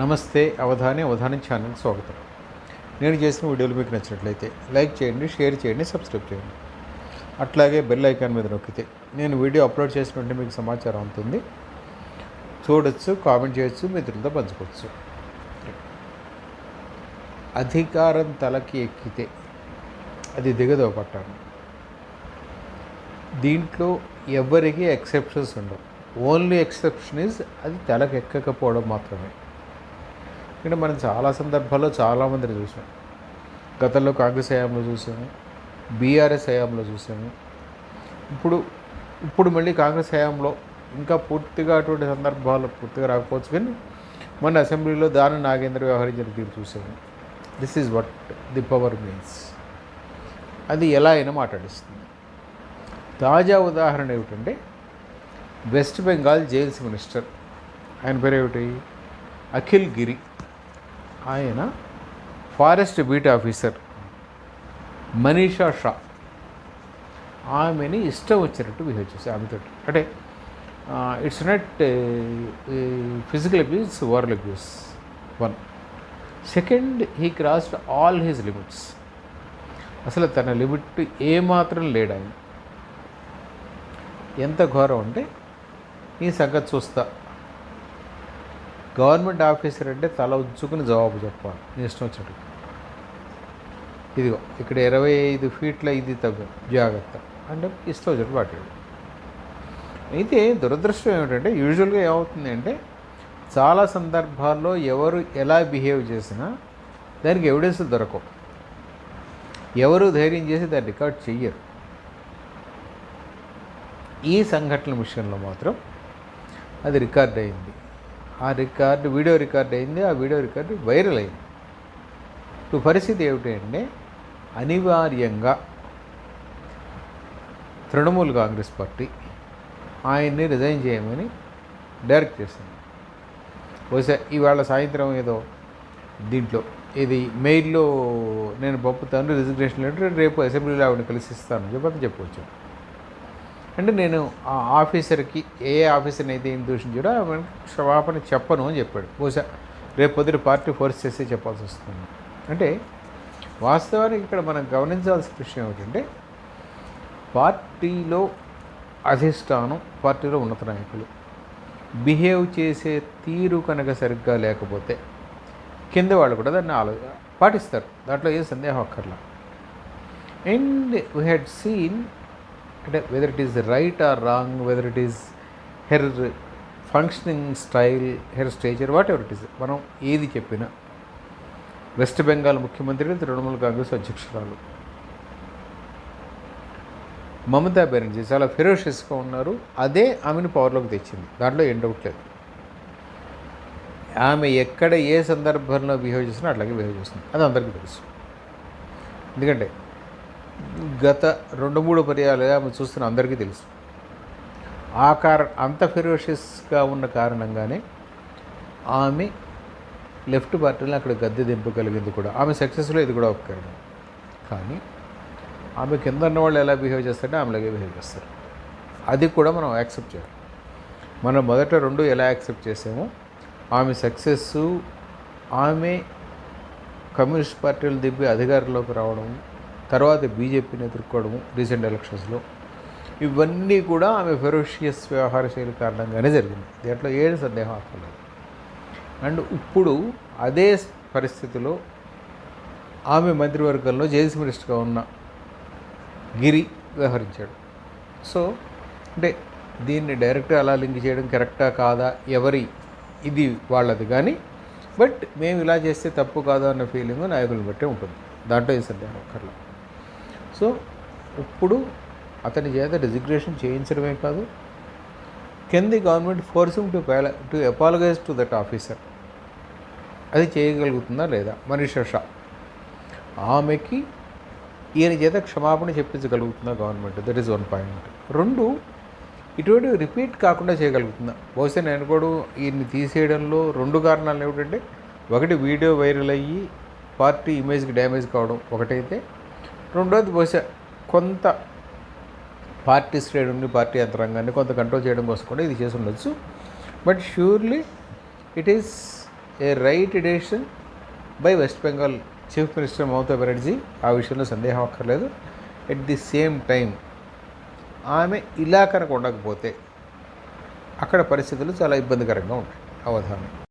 నమస్తే అవధాని అవధాని ఛానల్ స్వాగతం. నేను చేసిన వీడియోలు మీకు నచ్చినట్లయితే లైక్ చేయండి షేర్ చేయండి సబ్స్క్రైబ్ చేయండి. అట్లాగే బెల్ ఐకాన్ మీద నొక్కితే నేను వీడియో అప్లోడ్ చేసిన మీకు సమాచారం అవుతుంది. చూడొచ్చు కామెంట్ చేయొచ్చు మిత్రులతో పంచుకోవచ్చు. అధికారం తలకి ఎక్కితే అది దిగదో పట్టాను దీంట్లో ఎవరికి ఎక్సెప్షన్స్ ఉండవు. ఓన్లీ ఎక్సెప్షన్ ఇస్ అది తలకు ఎక్కకపోవడం మాత్రమే. ఇక్కడ మనం చాలా సందర్భాల్లో చాలామందిని చూసాం. గతంలో కాంగ్రెస్ హయాంలో చూసాము బీఆర్ఎస్ హయాంలో చూసాము. ఇప్పుడు ఇప్పుడు మళ్ళీ కాంగ్రెస్ హయాంలో ఇంకా పూర్తిగా అటువంటి సందర్భాలు పూర్తిగా రాకపోవచ్చు కానీ మన అసెంబ్లీలో దాని నాగేంద్ర వ్యవహరించిన తీరు చూసాము. This is what the power means అది ఎలా అయినా మాట్లాడిస్తుంది. తాజా ఉదాహరణ ఏమిటంటే వెస్ట్ బెంగాల్ జైల్స్ మినిస్టర్ ఆయన పేరు ఏమిటి అఖిల్ గిరి. ఆయన forest beat officer Manisha Shah. ఆమెని ఇష్టం వచ్చినట్టు బిహేవ్ చేసి ఆమెతో. అంటే it's not physical abuse oral abuse one second he crossed all his limits అసలు తన లిమిట్ ఏమాత్రం లేడు ఆయన ఎంత ఘోరం అంటే ఈ సంగతి చూస్తా. గవర్నమెంట్ ఆఫీసర్ అంటే తల ఉంచుకుని జవాబు చెప్పాలి. నీ ఇష్టం వచ్చినట్టు. ఇదిగో ఇక్కడ ఇరవై ఐదు ఫీట్ల ఇది తగ్గు జాగ్రత్త. అంటే ఇష్టం వచ్చినట్టు పట్టాడు అయితే దురదృష్టం ఏమిటంటే యూజువల్గా ఏమవుతుంది అంటే చాలా సందర్భాల్లో ఎవరు ఎలా బిహేవ్ చేసినా దానికి ఎవిడెన్స్ దొరకవు. ఎవరు ధైర్యం చేసి దాన్ని రికార్డ్ చెయ్యరు. ఈ సంఘటనల విషయంలో మాత్రం అది రికార్డ్ అయింది. ఆ రికార్డు వీడియో రికార్డ్ అయింది ఆ వీడియో రికార్డు వైరల్ అయింది. ఇప్పుడు పరిస్థితి ఏమిటంటే అనివార్యంగా తృణమూల్ కాంగ్రెస్ పార్టీ ఆయన్ని రిజైన్ చేయమని డైరెక్ట్ చేసింది. బహుశా ఇవాళ సాయంత్రం ఏదో దీంట్లో ఇది మెయిల్లో నేను పంపుతాను రిజిగ్నేషన్ లెటర్ రేపు అసెంబ్లీలో ఆవిడని కలిసి చెప్పి చెప్పవచ్చు అంటే నేను ఆ ఆఫీసర్కి ఏ ఆఫీసర్ని అయితే ఏం దూషించాడో ఆమెకు క్షమాపణ చెప్పను అని చెప్పాడు. బహుశా రేపు పొద్దున పార్టీ ఫోర్స్ చేసి చెప్పాల్సి వస్తుంది. అంటే వాస్తవానికి ఇక్కడ మనం గమనించాల్సిన విషయం ఏమిటంటే పార్టీలో అధిష్టానం పార్టీలో ఉన్నత నాయకులు బిహేవ్ చేసే తీరు కనుక సరిగ్గా లేకపోతే కింద వాళ్ళు కూడా దాన్ని ఆలో పాటిస్తారు. దాంట్లో ఏ సందేహం అక్కర్లా. అండ్ వీ హ్యాడ్ సీన్ అంటే whether it is right or wrong whether it is her functioning style her stature whatever it is మనం ఏది చెప్పినా వెస్ట్ బెంగాల్ ముఖ్యమంత్రి తృణమూల్ కాంగ్రెస్ అధ్యక్షురాలు. మమతా బెనర్జీ చాలా ఫెరోషియస్గా ఉన్నారు. అదే ఆమెను పవర్లోకి తెచ్చింది. దాంట్లో ఏం డౌట్ లేదు. ఆమె ఎక్కడ ఏ సందర్భంలో బిహేవ్ చేసినా అట్లాగే బిహేవ్ చేస్తుంది. అది అందరికీ తెలుసు. ఎందుకంటే గత రెండు మూడు పర్యాలుగా ఆమె చూస్తున్న అందరికీ తెలుసు. ఆ కార అంత ఫెరోషియస్గా ఉన్న కారణంగానే ఆమె లెఫ్ట్ పార్టీని అక్కడ గద్దె దింపగలిగింది కూడా. ఆమె సక్సెస్లో ఇది కూడా ఒక కారణం. కానీ ఆమె కింద ఉన్న వాళ్ళు ఎలా బిహేవ్ చేస్తారంటే ఆమెలాగే బిహేవ్ చేస్తారు. అది కూడా మనం యాక్సెప్ట్ చేయాలి. మనం మొదట రెండు ఎలా యాక్సెప్ట్ చేసామో ఆమె సక్సెస్ ఆమె కమ్యూనిస్ట్ పార్టీలు దింపి అధికారంలోకి రావడం తర్వాత బీజేపీని ఎదుర్కోవడము రీసెంట్ ఎలక్షన్స్లో. ఇవన్నీ కూడా ఆమె ఫెరోషియస్ వ్యవహార శైలి కారణంగానే జరిగింది. దీంట్లో ఏడు సందేహం అక్కర్లేదు. అండ్ ఇప్పుడు అదే పరిస్థితిలో ఆమె మంత్రివర్గంలో జైల్స్ మినిస్టర్గా ఉన్న గిరి వ్యవహరించాడు. సో అంటే దీన్ని డైరెక్ట్గా అలా లింక్ చేయడం కరెక్టా కాదా? ఎవరి? ఇది వాళ్ళది కానీ బట్ మేము ఇలా చేస్తే తప్పు కాదు అన్న ఫీలింగ్ నాయకులను బట్టే ఉంటుంది. దాంట్లో ఈ సందేహం అక్కర్లేదు. సో ఇప్పుడు అతని చేత రిజిగ్నేషన్ చేయించడమే కాదు can the government forcing to to apologise to that officer అది చేయగలుగుతుందా లేదా? మనీషా షా. ఆమెకి ఈయన చేత క్షమాపణ చెప్పించగలుగుతుందా government that is one point రెండు ఇటువంటి రిపీట్ కాకుండా చేయగలుగుతుందా? బహుశా నేను కూడా ఈయన్ని తీసేయడంలో రెండు కారణాలు ఏమిటంటే ఒకటి వీడియో వైరల్ అయ్యి పార్టీ ఇమేజ్కి డ్యామేజ్ కావడం ఒకటైతే రెండోది బహుశా కొంత పార్టీ శ్రేణుల్ని పార్టీ యంత్రాంగాన్ని కొంత కంట్రోల్ చేయడం కోసం కూడా ఇది చేసి ఉండొచ్చు. But surely it is a right decision by West Bengal chief minister Mamata Banerjee ఆ విషయంలో సందేహం అక్కర్లేదు. ఎట్ ది సేమ్ టైం ఆమె ఇలా కనుక ఉండకపోతే అక్కడ పరిస్థితులు చాలా ఇబ్బందికరంగా ఉంటాయి. అవధానం.